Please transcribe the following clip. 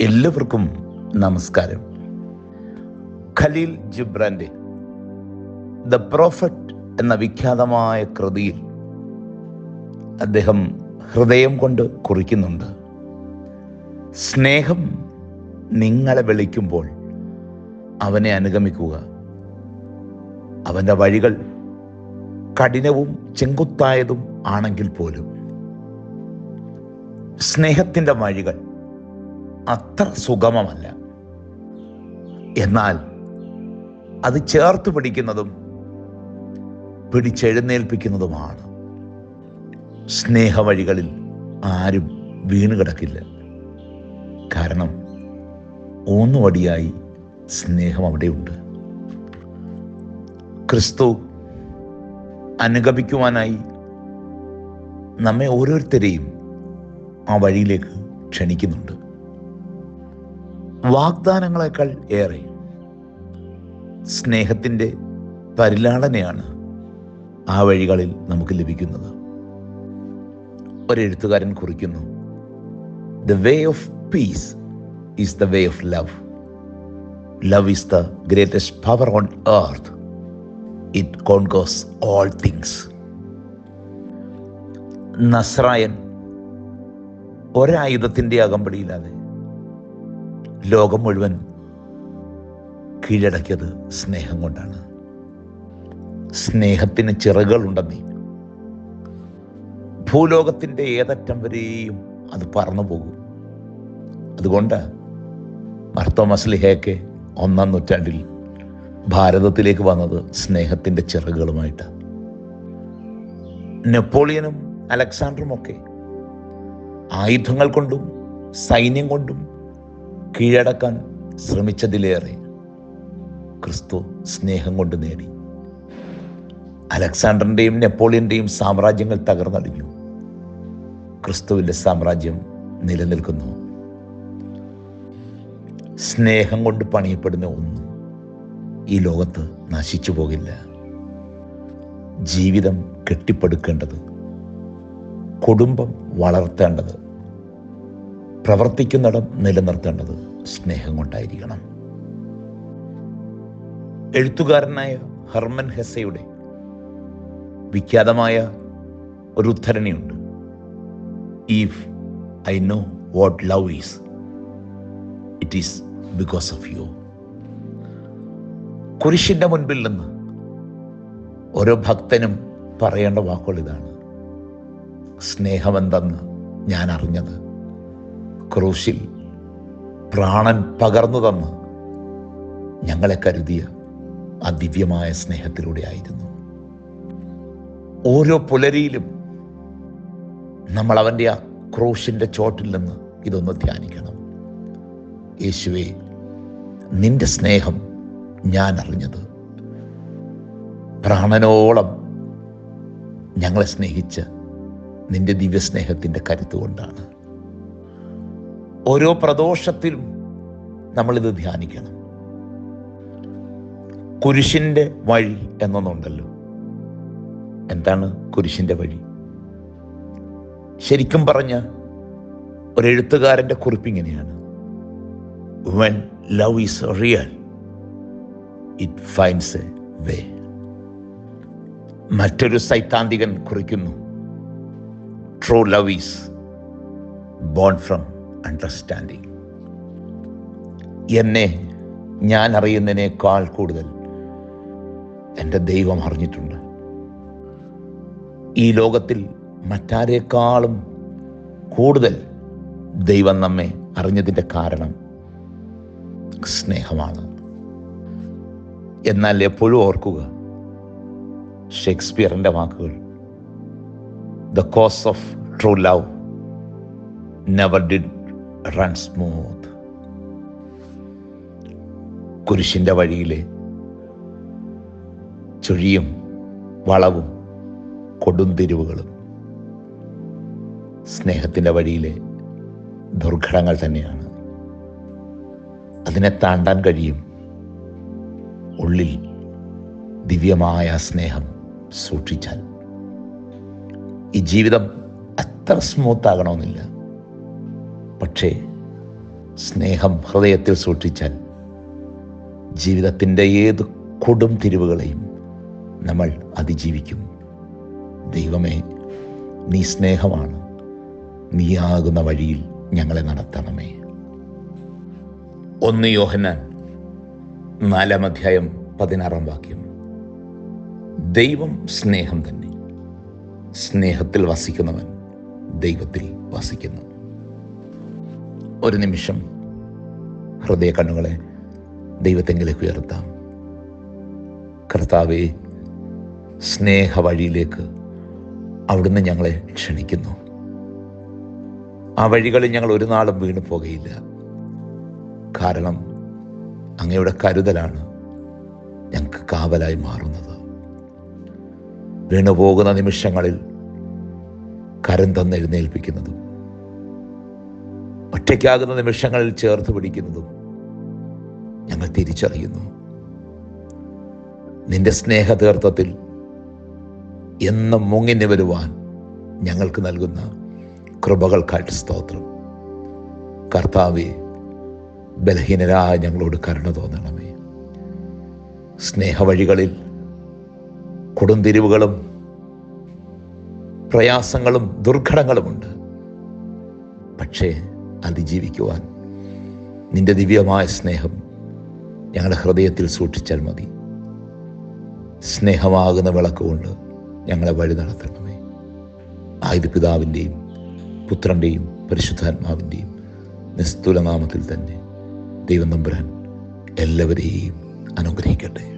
എല്ലാവർക്കും നമസ്കാരം. Khaleel ജിബ്രാന്റെ the prophet എന്ന വിഖ്യാതമായ കൃതിയിൽ അദ്ദേഹം ഹൃദയം കൊണ്ട് കുറിക്കുന്നുണ്ട്. സ്നേഹം നിങ്ങളെ വിളിക്കുമ്പോൾ അവനെ അനുഗമിക്കുക. അവന്റെ വഴികൾ കഠിനവും ചെങ്കുത്തായതും ആണെങ്കിൽ പോലും. സ്നേഹത്തിന്റെ വഴികൾ അത്ര സുഗമമല്ല. എന്നാൽ അത് ചേർത്ത് പിടിക്കുന്നതും പിടിച്ചെഴുന്നേൽപ്പിക്കുന്നതുമാണ്. സ്നേഹവഴികളിൽ ആരും വീണ് കിടക്കില്ല. കാരണം ഊന്നുവടിയായി സ്നേഹം അവിടെയുണ്ട്. ക്രിസ്തു അനുഗമിക്കുവാനായി നമ്മെ ഓരോരുത്തരെയും ആ വഴിയിലേക്ക് ക്ഷണിക്കുന്നുണ്ട്. വാഗ്ദാനങ്ങളെക്കാൾ ഏറെ സ്നേഹത്തിന്റെ പരിലാളനയാണ് ആ വഴികളിൽ നമുക്ക് ലഭിക്കുന്നത്. ഒരെഴുത്തുകാരൻ കുറിക്കുന്നു the way of peace is the way of love love is the greatest power on earth it conquers all things നസ്രായൻ ഒരായുധത്തിന്റെ അകമ്പടിയില്ലാതെ ലോകം മുഴുവൻ കീഴടക്കിയത് സ്നേഹം കൊണ്ടാണ്. സ്നേഹത്തിന് ചിറകുകളുണ്ടെന്നേ. ഭൂലോകത്തിന്റെ ഏതറ്റം വരെയും അത് പറന്നു പോകും. അതുകൊണ്ട് മർത്തോമസ്ലിഹയൊക്കെ ഒന്നാം നൂറ്റാണ്ടിൽ ഭാരതത്തിലേക്ക് വന്നത് സ്നേഹത്തിന്റെ ചിറകുകളുമായിട്ട്. നെപ്പോളിയനും അലക്സാണ്ടറും ഒക്കെ ആയുധങ്ങൾ കൊണ്ടും സൈന്യം കൊണ്ടും കീഴടക്കാൻ ശ്രമിച്ചതിലേറെ ക്രിസ്തു സ്നേഹം കൊണ്ട് നേടി. അലക്സാണ്ടറിന്റെയും നെപ്പോളിയന്റെയും സാമ്രാജ്യങ്ങൾ തകർന്നടിഞ്ഞു. ക്രിസ്തുവിന്റെ സാമ്രാജ്യം നിലനിൽക്കുന്നു. സ്നേഹം കൊണ്ട് പണിയപ്പെടുന്ന ഒന്നും ഈ ലോകത്ത് നശിച്ചു പോകില്ല. ജീവിതം കെട്ടിപ്പടുക്കേണ്ടത് കുടുംബം വളർത്തേണ്ടത് പ്രവർത്തിക്കുന്നിടം നിലനിർത്തേണ്ടത് സ്നേഹം കൊണ്ടായിരിക്കണം. എഴുത്തുകാരനായ ഹർമൻ ഹെസയുടെ വിഖ്യാതമായ ഒരു ഉദ്ധരണിയുണ്ട്. If I know what love is it is because of you കുരിശിന്റെ മുൻപിൽ നിന്ന് ഓരോ ഭക്തനും പറയേണ്ട വാക്കുകൾ ഇതാണ്. സ്നേഹമെന്തെന്ന് ഞാൻ അറിഞ്ഞത് ക്രൂശിൽ പ്രാണൻ പകർന്നു തന്ന് ഞങ്ങളെ കരുതിയ ആ ദിവ്യമായ സ്നേഹത്തിലൂടെ ആയിരുന്നു. ഓരോ പുലരിയിലും നമ്മൾ അവന്റെ ആ ക്രൂശിന്റെ ചോട്ടിൽ നിന്ന് ഇതൊന്ന് ധ്യാനിക്കണം. യേശുവെ നിന്റെ സ്നേഹം ഞാൻ അറിഞ്ഞത്. പ്രാണനോളം ഞങ്ങളെ സ്നേഹിച്ച നിന്റെ ദിവ്യസ്നേഹത്തിന്റെ കരുത്തുകൊണ്ടാണ് ഓരോ പ്രദോഷത്തിലും നമ്മളിത് ധ്യാനിക്കണം. കുരിശിന്റെ വഴി എന്നൊന്നുണ്ടല്ലോ. എന്താണ് കുരിശിന്റെ വഴി? ശരിക്കും പറഞ്ഞ ഒരു എഴുത്തുകാരന്റെ കുറിപ്പിങ്ങനെയാണ് when love is real it finds a way മറ്റൊരു സൈദ്ധാന്തികൻ കുറിക്കുന്നു. True love is born from understanding എന്നെ ഞാൻ അറിയുന്നതിനേക്കാൾ കൂടുതൽ എന്റെ ദൈവം അറിഞ്ഞിട്ടുണ്ട്. ഈ ലോകത്തിൽ മറ്റാരേക്കാളും കൂടുതൽ ദൈവം നമ്മെ അറിഞ്ഞതിന്റെ കാരണം സ്നേഹമാണ്. എന്നാൽ എപ്പോഴും ഓർക്കുക ഷേക്സ്പിയറിന്റെ വാക്കുകൾ the course of true love never did run smooth കുരിശിന്റെ വഴിയിലെ ചുഴിയും വളവും കൊടുന്തിരിവുകളും സ്നേഹത്തിന്റെ വഴിയിലെ ദുർഘടങ്ങൾ തന്നെയാണ്. അതിനെ താണ്ടാൻ കഴിയും. ഉള്ളിൽ ദിവ്യമായ സ്നേഹം സൂക്ഷിച്ചാൽ. ഈ ജീവിതം അത്ര സ്മൂത്ത് ആകണമെന്നില്ല. പക്ഷേ സ്നേഹം ഹൃദയത്തിൽ സൂക്ഷിച്ചാൽ ജീവിതത്തിന്റെ ഏത് കൊടും തിരിവുകളെയും നമ്മൾ അതിജീവിക്കും. ദൈവമേ നീ സ്നേഹമാണ്. നീയാകുന്ന വഴിയിൽ ഞങ്ങളെ നടത്തണമേ. ഒന്ന് യോഹനാൻ നാലാം അധ്യായം പതിനാറാം വാക്യം. ദൈവം സ്നേഹം തന്നെ. സ്നേഹത്തിൽ വസിക്കുന്നവൻ ദൈവത്തിൽ വസിക്കുന്നു. ഒരു നിമിഷം ഹൃദയ കണ്ണുകളെ ദൈവത്തെങ്കിലേക്ക് ഉയർത്താം. കർത്താവെ സ്നേഹ വഴിയിലേക്ക് അവിടുന്ന് ഞങ്ങളെ ക്ഷണിക്കുന്നു. ആ വഴികളിൽ ഞങ്ങൾ ഒരു നാളും വീണു പോകുകയില്ല കാരണം അങ്ങയുടെ കരുതലാണ് ഞങ്ങൾക്ക് കാവലായി മാറുന്നത്. വീണുപോകുന്ന നിമിഷങ്ങളിൽ കരം തന്നെഴുന്നേൽപ്പിക്കുന്നതും ഒറ്റയ്ക്കാകുന്ന നിമിഷങ്ങളിൽ ചേർത്ത് പിടിക്കുന്നതും ഞങ്ങൾ തിരിച്ചറിയുന്നു. നിന്റെ സ്നേഹതീർത്ഥത്തിൽ എന്നും മുങ്ങിന് വരുവാൻ ഞങ്ങൾക്ക് നൽകുന്ന കൃപകൾക്കായിട്ട് സ്തോത്രം. കർത്താവെ ബലഹീനരായ ഞങ്ങളോട് കരുണ തോന്നണമേ. സ്നേഹവഴികളിൽ കൊടുന്തിരിവുകളും പ്രയാസങ്ങളും ദുർഘടങ്ങളുമുണ്ട്. പക്ഷേ അതിജീവിക്കുവാൻ. നിന്റെ ദിവ്യമായ സ്നേഹം ഞങ്ങളുടെ ഹൃദയത്തിൽ സൂക്ഷിച്ചാൽ മതി. സ്നേഹമാകുന്ന വിളക്കുകൊണ്ട് ഞങ്ങളെ വഴി നടത്തണമേ. ആയുധ പിതാവിന്റെയും പുത്രന്റെയും പരിശുദ്ധാത്മാവിന്റെയും നിസ്തുലനാമത്തിൽ തന്നെ ദൈവം നമ്പുരാൻ എല്ലാവരെയും അനുഗ്രഹിക്കട്ടെ.